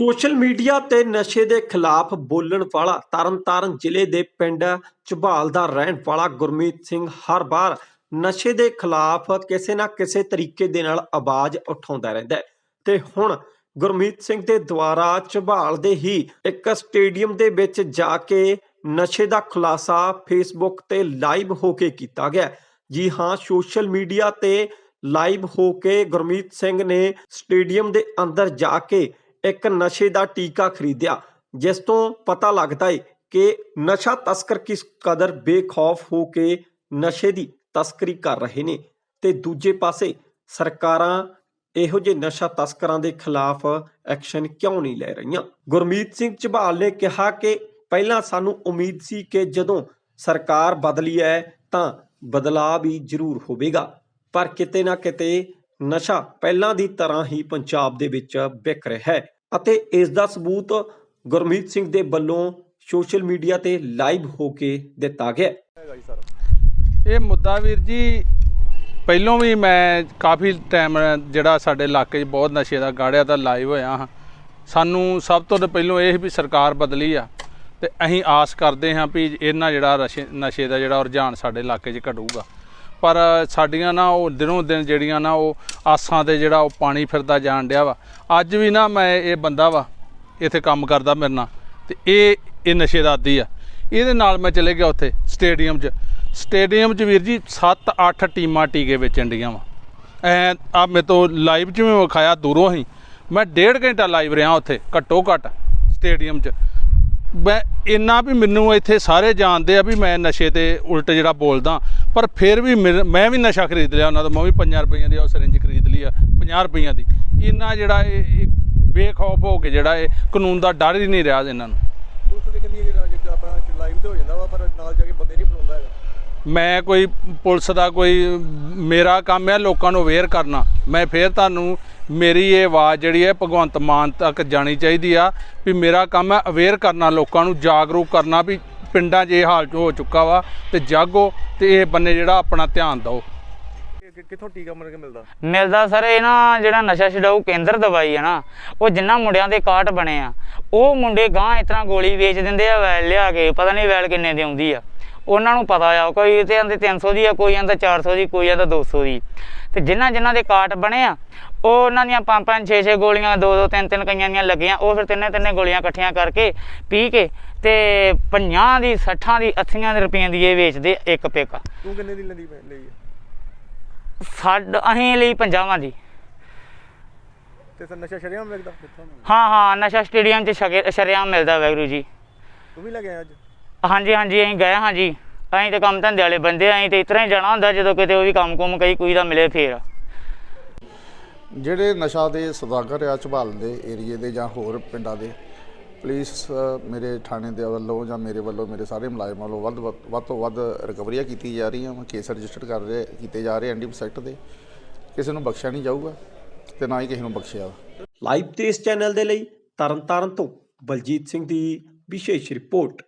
Social media ਤੇ ਨਸ਼ੇ ਦੇ ਖਿਲਾਫ ਬੋਲਣ ਵਾਲਾ ਤਰਨਤਾਰਨ ਜ਼ਿਲ੍ਹੇ ਦੇ ਪਿੰਡ ਝਬਾਲ ਦਾ ਰਹਿਣ ਵਾਲਾ ਗੁਰਮੀਤ ਸਿੰਘ ਹਰ ਵਾਰ ਨਸ਼ੇ ਦੇ ਖਿਲਾਫ ਕਿਸੇ ਨਾ ਕਿਸੇ ਤਰੀਕੇ ਦੇ ਨਾਲ ਆਵਾਜ਼ ਉਠਾਉਂਦਾ ਰਹਿੰਦਾ ਹੈ। ਤੇ ਹੁਣ ਗੁਰਮੀਤ ਸਿੰਘ ਦੇ ਦੁਆਰਾ ਝਬਾਲ ਦੇ ਹੀ ਇੱਕ ਸਟੇਡੀਅਮ ਦੇ ਵਿੱਚ ਜਾ ਕੇ ਨਸ਼ੇ ਦਾ ਖੁਲਾਸਾ ਫੇਸਬੁੱਕ ਤੇ ਲਾਈਵ ਹੋ ਕੇ ਕੀਤਾ ਗਿਆ ਜੀ ਹਾਂ, ਸੋਸ਼ਲ ਮੀਡੀਆ ਤੇ ਲਾਈਵ ਹੋ ਕੇ ਗੁਰਮੀਤ ਸਿੰਘ ਨੇ ਸਟੇਡੀਅਮ ਦੇ ਅੰਦਰ ਜਾ ਕੇ ਇੱਕ ਨਸ਼ੇ ਦਾ ਟੀਕਾ ਖਰੀਦਿਆ, ਜਿਸ ਤੋਂ ਪਤਾ ਲੱਗਦਾ ਹੈ ਕਿ ਨਸ਼ਾ ਤਸਕਰ ਕਿਸ ਕਦਰ ਬੇਖੌਫ ਹੋ ਕੇ ਨਸ਼ੇ ਦੀ ਤਸਕਰੀ ਕਰ ਰਹੇ ਨੇ। ਤੇ ਦੂਜੇ ਪਾਸੇ ਸਰਕਾਰਾਂ ਇਹੋ ਜਿਹੇ ਨਸ਼ਾ ਤਸਕਰਾਂ ਦੇ ਖਿਲਾਫ ਐਕਸ਼ਨ ਕਿਉਂ ਨਹੀਂ ਲੈ ਰਹੀਆਂ? ਗੁਰਮੀਤ ਸਿੰਘ ਝਬਾਲ ਨੇ ਕਿਹਾ ਕਿ ਪਹਿਲਾਂ ਸਾਨੂੰ ਉਮੀਦ ਸੀ ਕਿ ਜਦੋਂ ਸਰਕਾਰ ਬਦਲੀ ਹੈ ਤਾਂ ਬਦਲਾਅ ਵੀ ਜ਼ਰੂਰ ਹੋਵੇਗਾ, ਪਰ ਕਿਤੇ ਨਾ ਕਿਤੇ ਨਸ਼ਾ ਪਹਿਲਾਂ ਦੀ ਤਰ੍ਹਾਂ ਹੀ ਪੰਜਾਬ ਦੇ ਵਿੱਚ ਵਿਕ ਰਿਹਾ ਹੈ ਅਤੇ ਇਸ ਦਾ ਸਬੂਤ ਗੁਰਮੀਤ ਸਿੰਘ ਦੇ ਵੱਲੋਂ ਸੋਸ਼ਲ ਮੀਡੀਆ ਤੇ ਲਾਈਵ ਹੋ ਕੇ ਦਿੱਤਾ ਗਿਆ ਇਹ ਮੁੱਦਾ ਵੀਰ ਜੀ, ਪਹਿਲੋਂ ਵੀ ਮੈਂ ਕਾਫੀ ਟਾਈਮ ਜਿਹੜਾ ਸਾਡੇ ਇਲਾਕੇ 'ਚ ਬਹੁਤ ਨਸ਼ੇ ਦਾ ਗਾੜਿਆ ਤਾਂ ਲਾਈਵ ਹੋਇਆ ਹਾਂ। ਸਾਨੂੰ ਸਭ ਤੋਂ ਪਹਿਲੋਂ ਇਹ ਵੀ ਸਰਕਾਰ ਬਦਲੀ ਆ ਤੇ ਅਸੀਂ ਆਸ ਕਰਦੇ ਹਾਂ ਵੀ ਇਹਨਾਂ ਜਿਹੜਾ ਨਸ਼ੇ ਨਸ਼ੇ ਦਾ ਜਿਹੜਾ ਰੁਝਾਨ ਸਾਡੇ ਇਲਾਕੇ 'ਚ ਘਟੂਗਾ। ਪਰ ਸਾਡੀਆਂ ਨਾ ਉਹ ਦਿਨੋਂ ਦਿਨ ਜਿਹੜੀਆਂ ਨਾ ਉਹ ਆਸਾਂ ਤੇ ਜਿਹੜਾ ਉਹ ਪਾਣੀ ਫਿਰਦਾ ਜਾਣ ਡਿਆ ਵਾ। ਅੱਜ ਵੀ ਨਾ ਮੈਂ ਇਹ ਬੰਦਾ ਵਾ, ਇੱਥੇ ਕੰਮ ਕਰਦਾ ਮੇਰੇ ਨਾਲ ਤੇ ਇਹ ਇਹ ਨਸ਼ੇ ਦਾ ਆਦੀ ਆ। ਇਹਦੇ ਨਾਲ ਮੈਂ ਚਲੇ ਗਿਆ ਉੱਥੇ ਸਟੇਡੀਅਮ 'ਚ। ਸਟੇਡੀਅਮ 'ਚ ਵੀਰ ਜੀ 7-8 ਟੀਮਾਂ ਟੀਕੇ ਵੇਚਣ ਡੀਆਂ ਵਾ। ਐ ਆ ਮੇਰੇ ਤੋਂ ਲਾਈਵ 'ਚ ਵੀ ਵਿਖਾਇਆ ਦੂਰੋਂ ਹੀ। ਮੈਂ ਡੇਢ ਘੰਟਾ ਲਾਈਵ ਰਿਹਾ ਉੱਥੇ, ਘੱਟੋ ਘੱਟ ਸਟੇਡੀਅਮ 'ਚ। ਮੈਂ ਇੰਨਾ ਵੀ ਮੈਨੂੰ ਇੱਥੇ ਸਾਰੇ ਜਾਣਦੇ ਆ ਵੀ ਮੈਂ ਨਸ਼ੇ ਤੇ ਉਲਟ ਜਿਹੜਾ ਬੋਲਦਾ। ਪਰ ਫਿਰ ਵੀ ਮੈਂ ਵੀ ਨਸ਼ਾ ਖਰੀਦ ਲਿਆ ਉਹਨਾਂ ਦਾ ਮੈਂ ਵੀ 5 ਰੁਪਈਆਂ ਦੀ ਉਹ ਸਿਰਿੰਜ ਖਰੀਦ ਲਈ ਆ 50 ਰੁਪਈਆਂ ਦੀ। ਇੰਨਾ ਜਿਹੜਾ ਇਹ ਬੇਖੌਫ ਹੋ ਕੇ ਜਿਹੜਾ ਇਹ ਕਾਨੂੰਨ ਦਾ ਡਰ ਹੀ ਨਹੀਂ ਰਿਹਾ ਇਹਨਾਂ ਨੂੰ। ਪੁਲਿਸ ਦੇ ਕਹਿੰਦੀ ਹੈ ਕਿ ਜਿੱਦਾਂ ਆਪਣਾ ਲਾਈਵ ਤੇ ਹੋ ਜਾਂਦਾ ਵਾ ਪਰ ਨਾਲ ਜਾ ਕੇ ਬੰਦੇ ਨਹੀਂ ਫੜਾਉਂਦਾ ਹੈਗਾ। ਮੈਂ ਕੋਈ ਪੁਲਿਸ ਦਾ ਕੋਈ ਮੇਰਾ ਕੰਮ ਹੈ ਲੋਕਾਂ ਨੂੰ ਅਵੇਅਰ ਕਰਨਾ। ਮੈਂ ਫੇਰ ਤੁਹਾਨੂੰ ਮੇਰੀ ਇਹ ਆਵਾਜ਼ ਜਿਹੜੀ ਹੈ ਭਗਵੰਤ ਮਾਨ ਤੱਕ ਜਾਣੀ ਚਾਹੀਦੀ ਆ ਵੀ ਮੇਰਾ ਕੰਮ ਹੈ ਅਵੇਅਰ ਕਰਨਾ ਲੋਕਾਂ ਨੂੰ ਜਾਗਰੂਕ ਕਰਨਾ ਵੀ ਪਿੰਡਾਂ 'ਚ ਇਹ ਹਾਲ ਹੋ ਚੁੱਕਾ ਵਾ ਤੇ ਜਾਗੋ ਤੇ ਇਹ ਬੰਨੇ ਜਿਹੜਾ ਆਪਣਾ ਧਿਆਨ ਦਿਓ। ਕਿੱਥੋਂ ਟੀਕਾ ਮਰ ਕੇ ਮਿਲਦਾ? ਮਿਲਦਾ ਸਰ ਇਹ ਨਾ ਜਿਹੜਾ ਨਸ਼ਾ ਛਡਾਊ ਕੇਂਦਰ ਦਵਾਈ ਹੈ ਨਾ ਉਹ ਜਿੰਨਾ ਮੁੰਡਿਆਂ ਦੇ ਕਾਟ ਬਣੇ ਆ ਉਹ ਮੁੰਡੇ ਗਾਂ ਇਸ ਤਰ੍ਹਾਂ ਗੋਲੀ ਵੇਚ ਦਿੰਦੇ ਆ ਵੈਲ ਲਿਆ ਕੇ ਪਤਾ ਨਹੀਂ ਵੈਲ ਕਿੰਨੇ ਦੀ ਆਉਂਦੀ ਆ। ਉਹਨਾਂ ਨੂੰ ਪਤਾ ਆ ਕੋਈ ਤੇ ਆਂਦੇ 300 ਦੀ ਆ ਕੋਈ ਆਂਦਾ 400 ਦੀ ਕੋਈ ਆਂਦਾ 200 ਦੀ। ਤੇ ਜਿਨ੍ਹਾਂ ਜਿਨ੍ਹਾਂ ਦੇ ਕਾਟ ਬਣੇ ਆ ਉਹ ਉਹਨਾਂ ਦੀਆਂ ਪੰਜ ਪੰਜ ਛੇ ਛੇ ਗੋਲੀਆਂ ਦੋ ਦੋ ਤਿੰਨ ਤਿੰਨ ਕਈਆਂ ਦੀਆਂ ਲੱਗੀਆਂ ਉਹ ਫਿਰ ਤਿੰਨੇ ਤਿੰਨੇ ਗੋਲੀਆਂ ਇਕੱਠੀਆਂ ਕਰਕੇ ਪੀ ਕੇ ਤੇ 50 ਦੀ 60 ਦੀ 80 ਦੇ ਰੁਪਈਆਂ ਦੀ ਇਹ ਵੇਚਦੇ ਇੱਕ ਪਿਕ। ਤੂੰ ਕਿੰਨੇ ਦੀ ਲਈ? ਸਾਡ ਅਸੀਂ ਲਈ ਪੰਜਾਵਾਂ ਦੀ। ਤੇ ਸਰ ਨਸ਼ਾ ਸ਼ਰਿਆਮ ਹਾਂ ਹਾਂ ਨਸ਼ਾ ਸਟੇਡੀਅਮ 'ਚ ਸ਼ਰੇਆਮ ਮਿਲਦਾ ਵੈਗਰੂ ਜੀ। ਤੂੰ ਵੀ ਅੱਜ? ਹਾਂਜੀ ਹਾਂਜੀ ਅਸੀਂ ਗਏ ਹਾਂ ਜੀ। ਅਸੀਂ ਤੇ ਕੰਮ ਧੰਦੇ ਵਾਲੇ ਬੰਦੇ ਆਂ, ਅਸੀਂ ਤੇ ਇਤਰਾ ਹੀ ਜਾਣਾ ਹੁੰਦਾ ਜਦੋਂ ਕਿਤੇ ਉਹ ਵੀ ਕੰਮ ਕੁਮ ਕਈ ਕੋਈ ਦਾ ਮਿਲੇ ਫੇਰ। ਜਿਹੜੇ ਨਸ਼ਾ ਦੇ ਸੌਦਾਗਰ ਆ ਝਬਾਲ ਦੇ ਏਰੀਏ ਦੇ ਜਾਂ ਹੋਰ ਪਿੰਡਾਂ ਦੇ, ਪੁਲਿਸ ਮੇਰੇ ਥਾਣੇ ਦੇ ਵੱਲੋਂ ਜਾਂ ਮੇਰੇ ਵੱਲੋਂ ਮੇਰੇ ਸਾਰੇ ਮੁਲਾਜ਼ਮਾਂ ਵੱਲੋਂ ਵੱਧ ਵੱਧ- ਵੱਧ ਤੋਂ ਵੱਧ ਰਿਕਵਰੀਆਂ ਕੀਤੀ ਜਾ ਰਹੀਆਂ ਵਾ ਕੇਸ ਰਜਿਸਟਰ ਕਰ ਰਹੇ, ਕੀਤੇ ਜਾ ਰਹੇ ਐਨਡੀਪੀ ਸੈਕਟ ਦੇ। ਕਿਸੇ ਨੂੰ ਬਖਸ਼ਿਆ ਨਹੀਂ ਜਾਊਗਾ ਤੇ ਨਾ ਹੀ ਕਿਸੇ ਨੂੰ ਬਖਸ਼ਿਆ ਵਾ। ਲਾਈਵ ਤੇ ਇਸ ਚੈਨਲ ਦੇ ਲਈ ਤਰਨਤਾਰਨ ਤੋਂ ਬਲਜੀਤ ਸਿੰਘ ਦੀ ਵਿਸ਼ੇਸ਼ ਰਿਪੋਰਟ।